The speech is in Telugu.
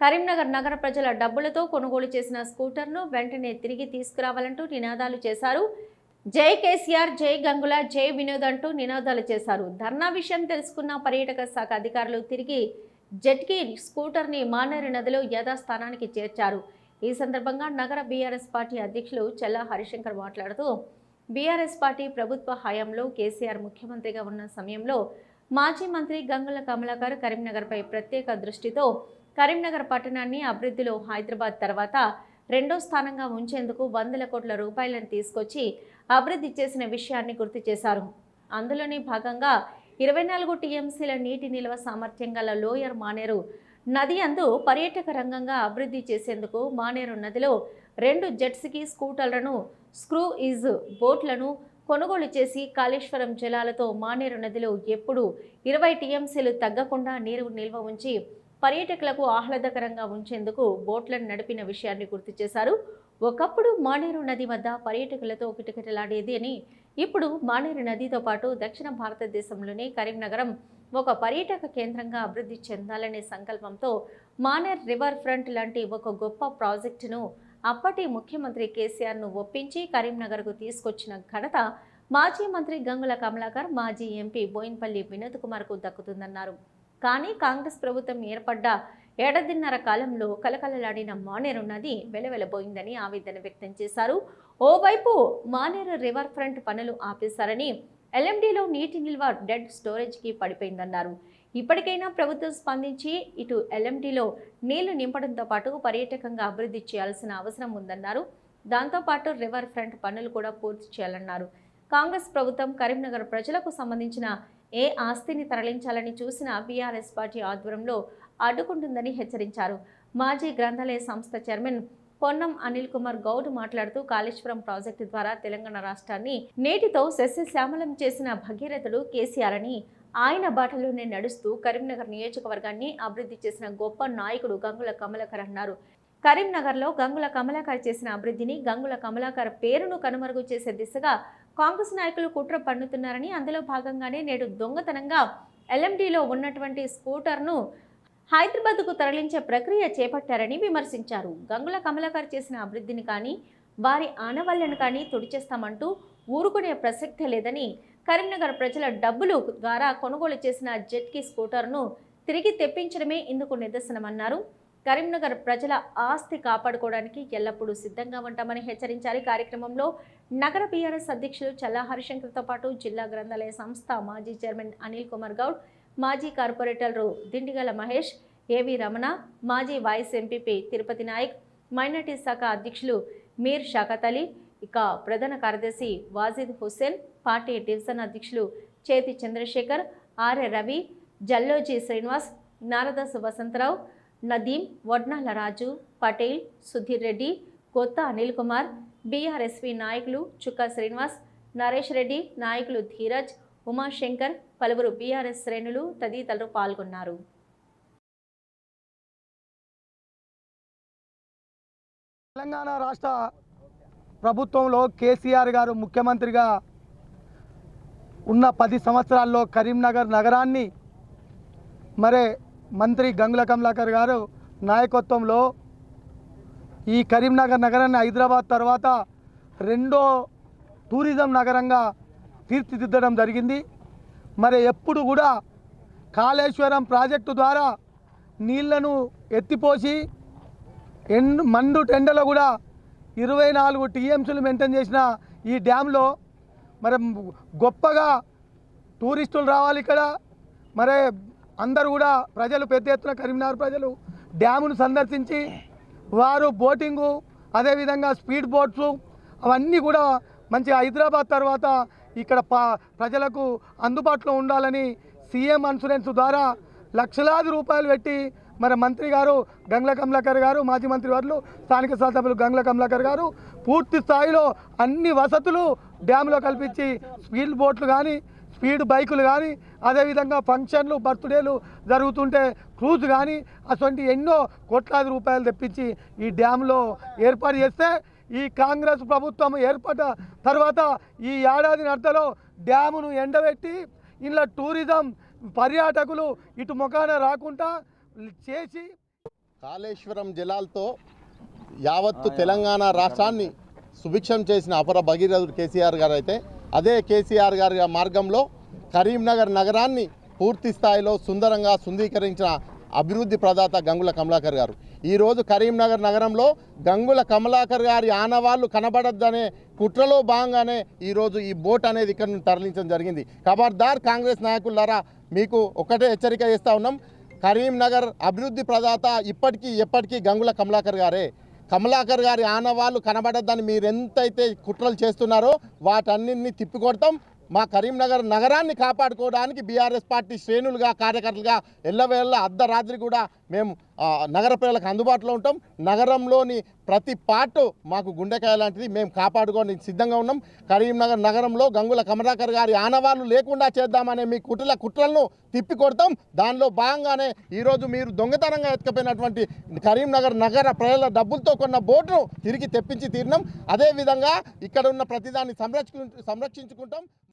కరీంనగర్ నగర ప్రజల డబ్బులతో కొనుగోలు చేసిన స్కూటర్ను వెంటనే తిరిగి తీసుకురావాలంటూ నినాదాలు చేశారు. జై కేసీఆర్ జై గంగుల జై వినోద్ అంటూ నినాదాలు చేశారు. ధర్నా విషయం తెలుసుకున్న పర్యాటక శాఖ అధికారులు తిరిగి జెట్కి స్కూటర్ని మానేరు నదిలో యథాస్థానానికి చేర్చారు. ఈ సందర్భంగా నగర బీఆర్ఎస్ పార్టీ అధ్యక్షులు చెల్లా హరిశంకర్ మాట్లాడుతూ బీఆర్ఎస్ పార్టీ ప్రభుత్వ హయాంలో కేసీఆర్ ముఖ్యమంత్రిగా ఉన్న సమయంలో మాజీ మంత్రి గంగుల కమలాకర్ కరీంనగర్పై ప్రత్యేక దృష్టితో కరీంనగర్ పట్టణాన్ని అభివృద్ధిలో హైదరాబాద్ తర్వాత రెండో స్థానంగా ఉంచేందుకు వందల కోట్ల రూపాయలను తీసుకొచ్చి అభివృద్ధి చేసిన విషయాన్ని గుర్తు చేశారు. అందులోని భాగంగా ఇరవై నాలుగు టీఎంసీల నీటి నిల్వ సామర్థ్యం గల లోయర్ మానేరు నది అందు పర్యాటక రంగంగా అభివృద్ధి చేసేందుకు మానేరు నదిలో రెండు జెట్స్కి స్కూటర్లను స్క్రూ ఈజ్ బోట్లను కొనుగోలు చేసి కాళేశ్వరం జలాలతో మానేరు నదిలో ఎప్పుడు ఇరవై టీఎంసీలు తగ్గకుండా నీరు నిల్వ ఉంచి పర్యాటకులకు ఆహ్లాదకరంగా ఉంచేందుకు బోట్లను నడిపిన విషయాన్ని గుర్తు చేశారు. ఒకప్పుడు మానేరు నది వద్ద పర్యాటకులతో కిటకిటలాడేది అని ఇప్పుడు మానేరు నదితో పాటు దక్షిణ భారతదేశంలోనే కరీంనగరం ఒక పర్యాటక కేంద్రంగా అభివృద్ధి చెందాలనే సంకల్పంతో మానేర్ రివర్ ఫ్రంట్ లాంటి ఒక గొప్ప ప్రాజెక్టును అప్పటి ముఖ్యమంత్రి కేసీఆర్ను ఒప్పించి కరీంనగర్కు తీసుకొచ్చిన ఘనత మాజీ మంత్రి గంగుల కమలాకర్ మాజీ ఎంపీ బోయిన్పల్లి వినోద్ కుమార్కు దక్కుతుందన్నారు. కానీ కాంగ్రెస్ ప్రభుత్వం ఏర్పడ్డ ఏడాదిన్నర కాలంలో కలకలలాడిన మానేరు నది వెలవెలబోయిందని ఆవేదన వ్యక్తం చేశారు. ఓవైపు మానేరు రివర్ ఫ్రంట్ పనులు ఆపేశారని ఎల్ఎండిలో నీటి నిల్వ డెడ్ స్టోరేజ్కి పడిపోయిందన్నారు. ఇప్పటికైనా ప్రభుత్వం స్పందించి ఇటు ఎల్ఎండిలో నీళ్ళు నింపడంతో పాటు పర్యాటకంగా అభివృద్ధి చేయాల్సిన అవసరం ఉందన్నారు. దాంతోపాటు రివర్ ఫ్రంట్ పనులు కూడా పూర్తి చేయాలన్నారు. కాంగ్రెస్ ప్రభుత్వం కరీంనగర్ ప్రజలకు సంబంధించిన ఏ ఆస్తిని తరలించాలని చూసిన బీఆర్ఎస్ పార్టీ ఆధ్వర్యంలో అడ్డుకుంటుందని హెచ్చరించారు. మాజీ గ్రంథాలయ సంస్థ చైర్మన్ పొన్నం అనిల్ కుమార్ గౌడ్ మాట్లాడుతూ కాళేశ్వరం ప్రాజెక్టు ద్వారా తెలంగాణ రాష్ట్రాన్ని నేటితో సస్యశ్యామలం చేసిన భగీరథుడు కేసీఆర్ అని ఆయన బాటలోనే నడుస్తూ కరీంనగర్ నియోజకవర్గాన్ని అభివృద్ధి చేసిన గొప్ప నాయకుడు గంగుల కమలకర్ అన్నారు. కరీంనగర్లో గంగుల కమలాకర్ చేసిన అభివృద్ధిని గంగుల కమలాకర్ పేరును కనుమరుగు చేసే దిశగా కాంగ్రెస్ నాయకులు కుట్ర పన్నుతున్నారని అందులో భాగంగానే నేడు దొంగతనంగా ఎల్ఎండిలో ఉన్నటువంటి స్కూటర్ను హైదరాబాద్కు తరలించే ప్రక్రియ చేపట్టారని విమర్శించారు. గంగుల కమలాకర్ చేసిన అభివృద్ధిని కానీ వారి ఆనవాళ్ళను కానీ తుడిచేస్తామంటూ ఊరుకునే ప్రసక్తే లేదని కరీంనగర్ ప్రజల డబ్బులు ద్వారా కొనుగోలు చేసిన జెట్కి స్కూటర్ను తిరిగి తెప్పించడమే ఇందుకు నిదర్శనమన్నారు. కరీంనగర్ ప్రజల ఆస్తి కాపాడుకోవడానికి ఎల్లప్పుడూ సిద్ధంగా ఉంటామని హెచ్చరించారు. కార్యక్రమంలో నగర బీఆర్ఎస్ అధ్యక్షులు చల్లా హరిశంకర్తో పాటు జిల్లా గ్రంథాలయ సంస్థ మాజీ చైర్మన్ అనిల్ కుమార్ గౌడ్ మాజీ కార్పొరేటర్లు దిండిగల మహేష్ ఏవి రమణ మాజీ vice MPP Tirupati Naik minority శాఖ అధ్యక్షులు మీర్ షాకత్ అలీ ఇక ప్రధాన కార్యదర్శి వాజిద్ హుస్సేన్ పార్టీ డివిజన్ అధ్యక్షులు చేతి చంద్రశేఖర్ ఆర్ఏ రవి జల్లోజీ శ్రీనివాస్ నారదాసు వసంతరావు నదీం వడ్నాల రాజు పటేల్ సుధీర్ రెడ్డి కొత్త అనిల్ కుమార్ బీఆర్ఎస్వి నాయకులు చుక్కా శ్రీనివాస్ నరేష్ రెడ్డి నాయకులు ధీరజ్ ఉమాశంకర్ పలువురు బీఆర్ఎస్ శ్రేణులు తదితరులు పాల్గొన్నారు. తెలంగాణ రాష్ట్ర ప్రభుత్వంలో కేసీఆర్ గారు ముఖ్యమంత్రిగా ఉన్న పది సంవత్సరాల్లో కరీంనగర్ నగరాన్ని మరే మంత్రి గంగుల కమలాకర్ గారు నాయకత్వంలో ఈ కరీంనగర్ నగరాన్ని హైదరాబాద్ తర్వాత రెండో టూరిజం నగరంగా తీర్చిదిద్దడం జరిగింది. మరి ఎప్పుడు కూడా కాళేశ్వరం ప్రాజెక్టు ద్వారా నీళ్ళను ఎత్తిపోసి ఎండు మండు టెండలో కూడా ఇరవై నాలుగు టీఎంసీలు మెయింటైన్ చేసిన ఈ డ్యాంలో మరి గొప్పగా టూరిస్టులు రావాలి ఇక్కడ. మరి అందరూ కూడా ప్రజలు పెద్ద ఎత్తున కరీంనగర్ ప్రజలు డ్యామును సందర్శించి వారు బోటింగు అదేవిధంగా స్పీడ్ బోట్స్ అవన్నీ కూడా మంచి హైదరాబాద్ తర్వాత ఇక్కడ ప ప్రజలకు అందుబాటులో ఉండాలని సీఎం ఇన్సూరెన్స్ ద్వారా లక్షలాది రూపాయలు పెట్టి మరి మంత్రి గారు గంగ్ల కమలాకర్ గారు మాజీ మంత్రి వారు స్థానిక శాసనసభ్యులు గంగ్ల కమలాకర్ గారు పూర్తి స్థాయిలో అన్ని వసతులు డ్యాంలో కల్పించి స్పీడ్ బోట్లు కానీ స్పీడ్ బైకులు కానీ అదేవిధంగా ఫంక్షన్లు బర్త్డేలు జరుగుతుంటే క్రూజ్ కానీ అటువంటి ఎన్నో కోట్లాది రూపాయలు తెప్పించి ఈ డ్యాంలో ఏర్పాటు చేస్తే ఈ కాంగ్రెస్ ప్రభుత్వం ఏర్పడ్డ తర్వాత ఈ ఏడాది నడతలో డ్యామును ఎండబెట్టి ఇంట్లో టూరిజం పర్యాటకులు ఇటు ముఖాన రాకుండా చేసి కాళేశ్వరం జలాలతో యావత్తు తెలంగాణ రాష్ట్రాన్ని సుభిక్షం చేసిన అపర భగీరథుడు కేసీఆర్ గారు అయితే అదే కేసీఆర్ గారి మార్గంలో కరీంనగర్ నగరాన్ని పూర్తి స్థాయిలో సుందరంగా సుందీకరించిన అభివృద్ధి ప్రదాత గంగుల కమలాకర్ గారు. ఈరోజు కరీంనగర్ నగరంలో గంగుల కమలాకర్ గారి ఆనవాళ్ళు కనబడద్దనే కుట్రలో భాగంగానే ఈరోజు ఈ బోట్ అనేది ఇక్కడ నుంచి తరలించడం జరిగింది. ఖబర్దార్ కాంగ్రెస్ నాయకులారా మీకు ఒకటే హెచ్చరిక చేస్తూ ఉన్నాం. కరీంనగర్ అభివృద్ధి ప్రదాత ఇప్పటికీ ఎప్పటికీ గంగుల కమలాకర్ గారే. కమలాకర్ గారి ఆనవాళ్ళు కనబడద్దని మీరు ఎంతైతే కుట్రలు చేస్తున్నారో వాటన్నింటినీ తిప్పికొడతాం. మా కరీంనగర్ నగరాన్ని కాపాడుకోవడానికి బీఆర్ఎస్ పార్టీ శ్రేణులుగా కార్యకర్తలుగా ఎల్లవేళ్ళ అర్ధరాత్రి కూడా మేము నగర ప్రజలకు అందుబాటులో ఉంటాం. నగరంలోని ప్రతి పార్ట్ మాకు గుండెకాయ లాంటిది. మేము కాపాడుకోవడానికి సిద్ధంగా ఉన్నాం. కరీంనగర్ నగరంలో గంగుల కమలాకర్ గారి ఆనవాళ్ళు లేకుండా చేద్దామనే మీ కుట్రల కుట్రలను తిప్పికొడతాం. దానిలో భాగంగానే ఈరోజు మీరు దొంగతనంగా ఎత్తుకపోయినటువంటి కరీంనగర్ నగర ప్రజల డబ్బులతో కొన్న బోటును తిరిగి తెప్పించి తీరినాం. అదేవిధంగా ఇక్కడ ఉన్న ప్రతిదాన్ని సంరక్ష సంరక్షించుకుంటాం.